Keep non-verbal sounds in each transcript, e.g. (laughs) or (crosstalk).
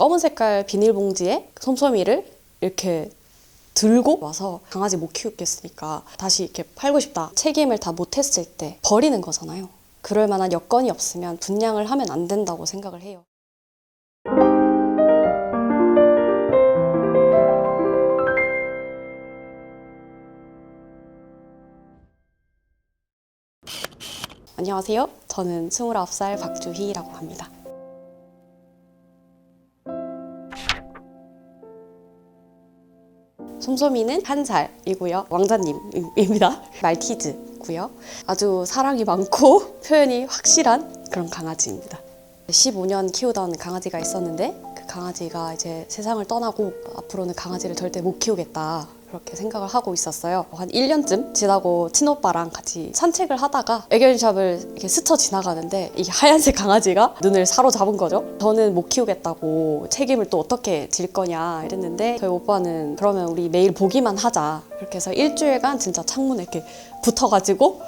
검은 색깔 비닐봉지에 솜솜이를 이렇게 들고 와서 강아지 못 키우겠으니까 다시 이렇게 팔고 싶다. 책임을 다 못했을 때 버리는 거잖아요. 그럴 만한 여건이 없으면 분양을 하면 안 된다고 생각을 해요. 안녕하세요. 저는 29살 박주희라고 합니다. 솜솜이는 한 살이고요. 왕자님입니다. (laughs) 말티즈고요. 아주 사랑이 많고 (laughs) 표현이 확실한 그런 강아지입니다. 15년 키우던 강아지가 있었는데 그 강아지가 이제 세상을 떠나고 앞으로는 강아지를 절대 못 키우겠다. 그렇게 생각을 하고 있었어요. 한 1년쯤 지나고 친오빠랑 같이 산책을 하다가 애견샵을 이렇게 스쳐 지나가는데 이 하얀색 강아지가 눈을 사로잡은 거죠. 저는 못 키우겠다고 책임을 또 어떻게 질 거냐 이랬는데 저희 오빠는 그러면 우리 매일 보기만 하자. 그렇게 해서 일주일간 진짜 창문에 이렇게 붙어가지고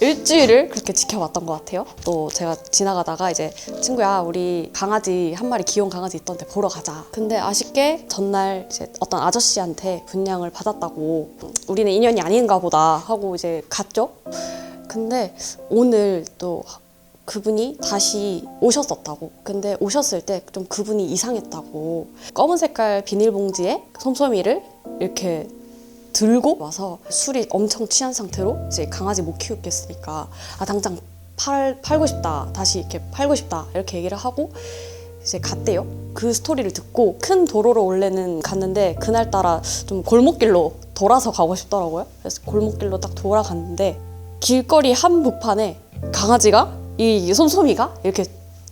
일주일을 그렇게 지켜봤던 것 같아요. 또 제가 지나가다가 이제 친구야 우리 강아지 한 마리 귀여운 강아지 있던데 보러 가자. 근데 아쉽게 전날 이제 어떤 아저씨한테 분양을 받았다고 우리는 인연이 아닌가 보다 하고 이제 갔죠. 근데 오늘 또 그분이 다시 오셨었다고. 근데 오셨을 때 좀 그분이 이상했다고. 검은 색깔 비닐봉지에 솜솜이를 이렇게 들고 와서 술이 엄청 취한 상태로 이제 강아지 못 키우겠으니까 아 당장 팔 팔고 싶다 다시 이렇게 팔고 싶다 이렇게 얘기를 하고 이제 갔대요. 그 스토리를 듣고 큰 도로로 원래는 갔는데 그날 따라 좀 골목길로 돌아서 가고 싶더라고요. 그래서 골목길로 딱 돌아갔는데 길거리 한복판에 강아지가 이 솜솜이가 이렇게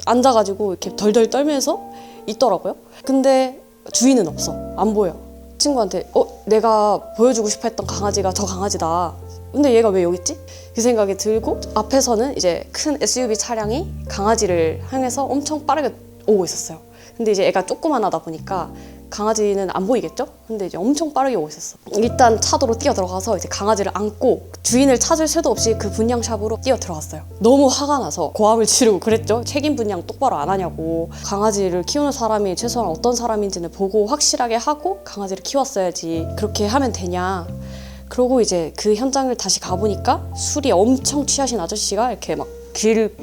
앉아가지고 이렇게 덜덜 떨면서 있더라고요. 근데 주인은 없어. 안 보여. 친구한테 어 내가 보여주고 싶어 했던 강아지가 저 강아지다. 근데 얘가 왜 여기 있지? 그 생각이 들고 앞에서는 이제 큰 SUV 차량이 강아지를 향해서 엄청 빠르게 오고 있었어요. 근데 이제 애가 조그만하다 보니까 강아지는 안 보이겠죠? 근데 이제 엄청 빠르게 오고 있었어. 일단 차도로 뛰어 들어가서 이제 강아지를 안고 주인을 찾을 새도 없이 그 분양샵으로 뛰어 들어갔어요. 너무 화가 나서 고함을 지르고 그랬죠. 책임 분양 똑바로 안 하냐고. 강아지를 키우는 사람이 최소한 어떤 사람인지는 보고 확실하게 하고 강아지를 키웠어야지. 그렇게 하면 되냐. 그러고 이제 그 현장을 다시 가보니까 술이 엄청 취하신 아저씨가 이렇게 막 길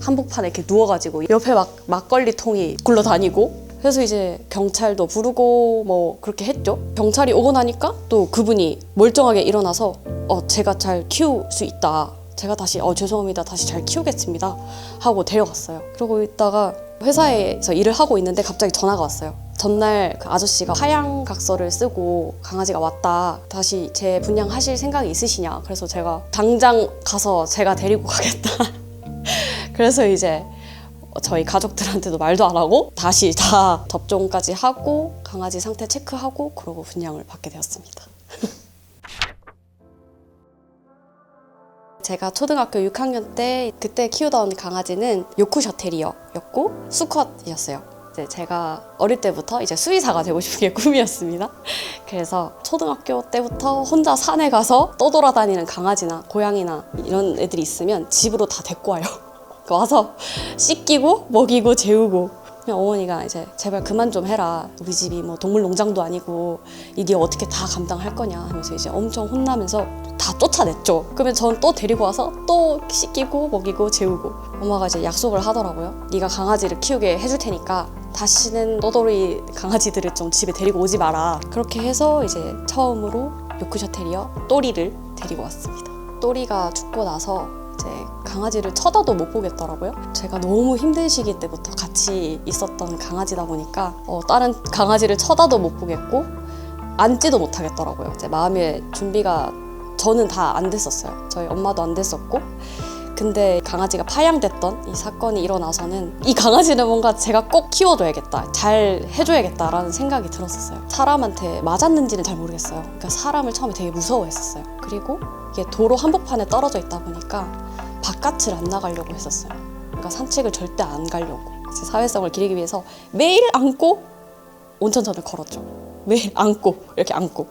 한복판에 이렇게 누워가지고 옆에 막 막걸리 통이 굴러다니고 그래서 이제 경찰도 부르고 뭐 그렇게 했죠. 경찰이 오고 나니까 또 그분이 멀쩡하게 일어나서 어 제가 잘 키울 수 있다. 제가 다시 어 죄송합니다. 다시 잘 키우겠습니다. 하고 데려갔어요. 그러고 있다가 회사에서 일을 하고 있는데 갑자기 전화가 왔어요. 전날 그 아저씨가 하향 각서를 쓰고 강아지가 왔다. 다시 재 분양하실 생각이 있으시냐? 그래서 제가 당장 가서 제가 데리고 가겠다. (laughs) 그래서 이제 저희 가족들한테도 말도 안 하고 다시 다 접종까지 하고 강아지 상태 체크하고 그러고 분양을 받게 되었습니다. (laughs) 제가 초등학교 6학년 때 그때 키우던 강아지는 요크셔 테리어였고 수컷이었어요. 이제 제가 어릴 때부터 이제 수의사가 되고 싶은 게 꿈이었습니다. (laughs) 그래서 초등학교 때부터 혼자 산에 가서 떠돌아다니는 강아지나 고양이나 이런 애들이 있으면 집으로 다 데리고 와요. 와서 씻기고 먹이고 재우고. 그냥 어머니가 이제 제발 그만 좀 해라. 우리 집이 뭐 동물 농장도 아니고 이게 어떻게 다 감당할 거냐 하면서 이제 엄청 혼나면서 다 쫓아냈죠. 그러면 전 또 데리고 와서 또 씻기고 먹이고 재우고. 엄마가 이제 약속을 하더라고요. 네가 강아지를 키우게 해줄 테니까 다시는 떠돌이 강아지들을 좀 집에 데리고 오지 마라. 그렇게 해서 이제 처음으로 요크셔 테리어 또리를 데리고 왔습니다. 또리가 죽고 나서 이 제 강아지를 쳐다도 못 보겠더라고요. 제가 너무 힘든 시기 때부터 같이 있었던 강아지다 보니까 어, 다른 강아지를 쳐다도 못 보겠고 앉지도 못하겠더라고요. 제 마음의 준비가 저는 다 안 됐었어요. 저희 엄마도 안 됐었고. 근데 강아지가 파양됐던 이 사건이 일어나서는 이 강아지는 뭔가 제가 꼭 키워줘야겠다. 잘 해줘야겠다라는 생각이 들었었어요. 사람한테 맞았는지는 잘 모르겠어요. 그러니까 사람을 처음에 되게 무서워했었어요. 그리고 이게 도로 한복판에 떨어져 있다 보니까 바깥을 안 나가려고 했었어요. 그러니까 산책을 절대 안 가려고. 제 사회성을 기리기 위해서 매일 안고 온천천을 걸었죠. 매일 안고 이렇게 안고.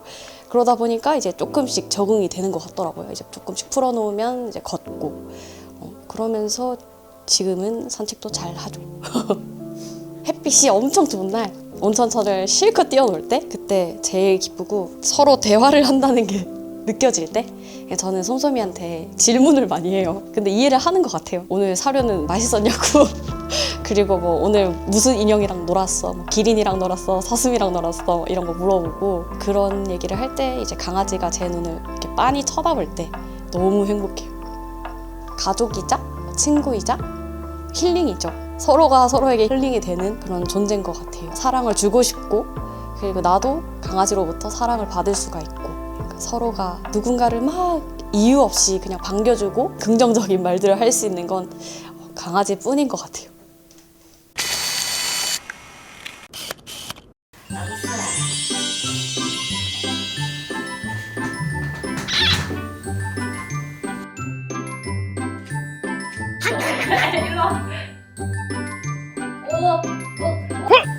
그러다 보니까 이제 조금씩 적응이 되는 것 같더라고요. 이제 조금씩 풀어놓으면 이제 걷고. 어, 그러면서 지금은 산책도 잘 하죠. (laughs) 햇빛이 엄청 좋은 날 온천천을 실컷 뛰어놀 때 그때 제일 기쁘고 서로 대화를 한다는 게 (laughs) 느껴질 때 저는 솜솜이한테 질문을 많이 해요. 근데 이해를 하는 것 같아요. 오늘 사료는 맛있었냐고. (laughs) 그리고 뭐 오늘 무슨 인형이랑 놀았어? 뭐 기린이랑 놀았어? 사슴이랑 놀았어? 이런 거 물어보고 그런 얘기를 할 때 이제 강아지가 제 눈을 이렇게 빤히 쳐다볼 때 너무 행복해요. 가족이자 친구이자 힐링이죠. 서로가 서로에게 힐링이 되는 그런 존재인 것 같아요. 사랑을 주고 싶고 그리고 나도 강아지로부터 사랑을 받을 수가 있고 그러니까 서로가 누군가를 막 이유 없이 그냥 반겨주고 긍정적인 말들을 할 수 있는 건 강아지뿐인 것 같아요.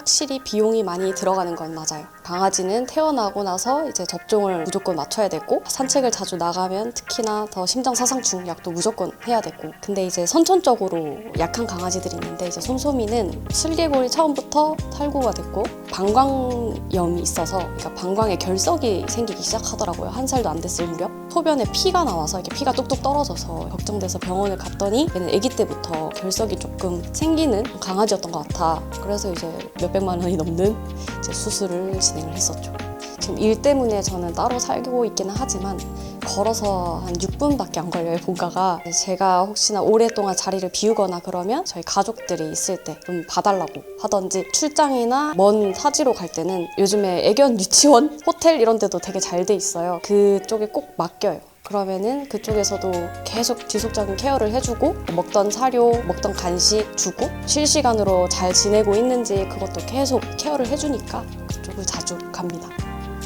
확실히 비용이 많이 들어가는 건 맞아요. 강아지는 태어나고 나서 이제 접종을 무조건 맞춰야 되고 산책을 자주 나가면 특히나 더 심장 사상충 약도 무조건 해야 되고 근데 이제 선천적으로 약한 강아지들이 있는데 이제 솜솜이는 슬개골이 처음부터 탈구가 됐고 방광염이 있어서 그러니까 방광에 결석이 생기기 시작하더라고요. 한 살도 안 됐을 무렵 소변에 피가 나와서 이렇게 피가 뚝뚝 떨어져서 걱정돼서 병원을 갔더니 얘는 아기 때부터 결석이 조금 생기는 강아지였던 것 같아. 그래서 이제 몇 백만 원이 넘는 이제 수술을 진행을 했었죠. 지금 일 때문에 저는 따로 살고 있기는 하지만 걸어서 한 6분밖에 안 걸려요 본가가. 제가 혹시나 오랫동안 자리를 비우거나 그러면 저희 가족들이 있을 때 좀 봐달라고 하던지 출장이나 먼 사지로 갈 때는 요즘에 애견 유치원 (laughs) 호텔 이런 데도 되게 잘 돼 있어요. 그쪽에 꼭 맡겨요 그러면은 그쪽에서도 계속 지속적인 케어를 해주고 먹던 사료, 먹던 간식 주고 실시간으로 잘 지내고 있는지 그것도 계속 케어를 해주니까 그쪽을 자주 갑니다.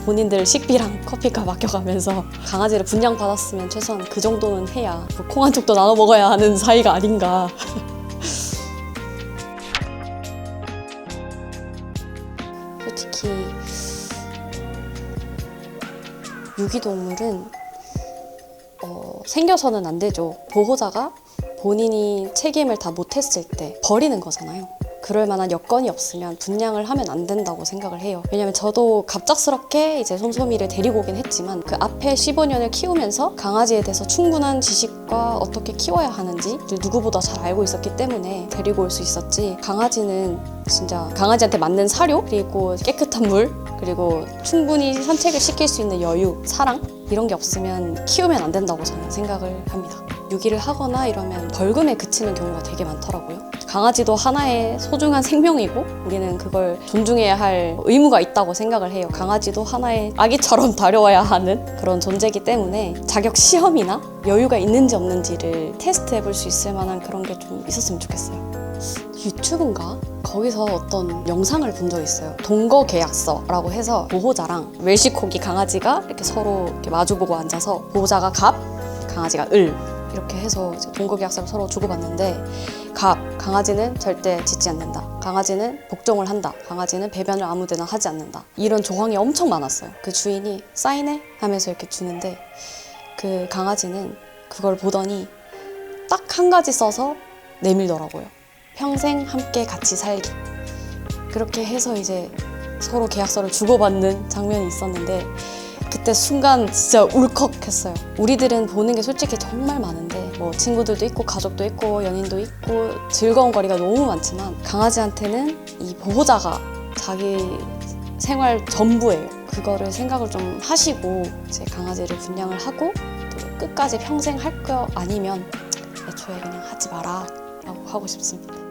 본인들 식비랑 (laughs) 커피값 아껴가면서 강아지를 분양받았으면 최소한 그 정도는 해야 콩 한 쪽도 나눠 먹어야 하는 사이가 아닌가. (laughs) 솔직히 유기동물은 어, 생겨서는 안 되죠. 보호자가 본인이 책임을 다 못했을 때 버리는 거잖아요. 그럴 만한 여건이 없으면 분양을 하면 안 된다고 생각을 해요. 왜냐면 저도 갑작스럽게 이제 솜솜이를 데리고 오긴 했지만 그 앞에 15년을 키우면서 강아지에 대해서 충분한 지식과 어떻게 키워야 하는지 누구보다 잘 알고 있었기 때문에 데리고 올 수 있었지. 강아지는 진짜 강아지한테 맞는 사료 그리고 깨끗한 물 그리고 충분히 산책을 시킬 수 있는 여유, 사랑 이런 게 없으면 키우면 안 된다고 저는 생각을 합니다. 유기를 하거나 이러면 벌금에 그치는 경우가 되게 많더라고요. 강아지도 하나의 소중한 생명이고 우리는 그걸 존중해야 할 의무가 있다고 생각을 해요. 강아지도 하나의 아기처럼 (laughs) 다뤄야 하는 그런 존재이기 때문에 자격 시험이나 여유가 있는지 없는지를 테스트해 볼 수 있을 만한 그런 게 좀 있었으면 좋겠어요. 유튜브인가? 거기서 어떤 영상을 본 적이 있어요. 동거 계약서라고 해서 보호자랑 웰시코기 강아지가 이렇게 서로 이렇게 마주보고 앉아서 보호자가 갑, 강아지가 을 이렇게 해서 이제 동거 계약서를 서로 주고받는데 갑, 강아지는 절대 짖지 않는다. 강아지는 복종을 한다. 강아지는 배변을 아무데나 하지 않는다. 이런 조항이 엄청 많았어요. 그 주인이 사인해 하면서 이렇게 주는데 그 강아지는 그걸 보더니 딱 한 가지 써서 내밀더라고요. 평생 함께 같이 살기. 그렇게 해서 이제 서로 계약서를 주고받는 장면이 있었는데 그때 순간 진짜 울컥했어요. 우리들은 보는 게 솔직히 정말 많은데 뭐 친구들도 있고 가족도 있고 연인도 있고 즐거운 거리가 너무 많지만 강아지한테는 이 보호자가 자기 생활 전부예요. 그거를 생각을 좀 하시고 이제 강아지를 분양을 하고 또 끝까지 평생 할 거 아니면 애초에 그냥 하지 마라 라고 하고 싶습니다.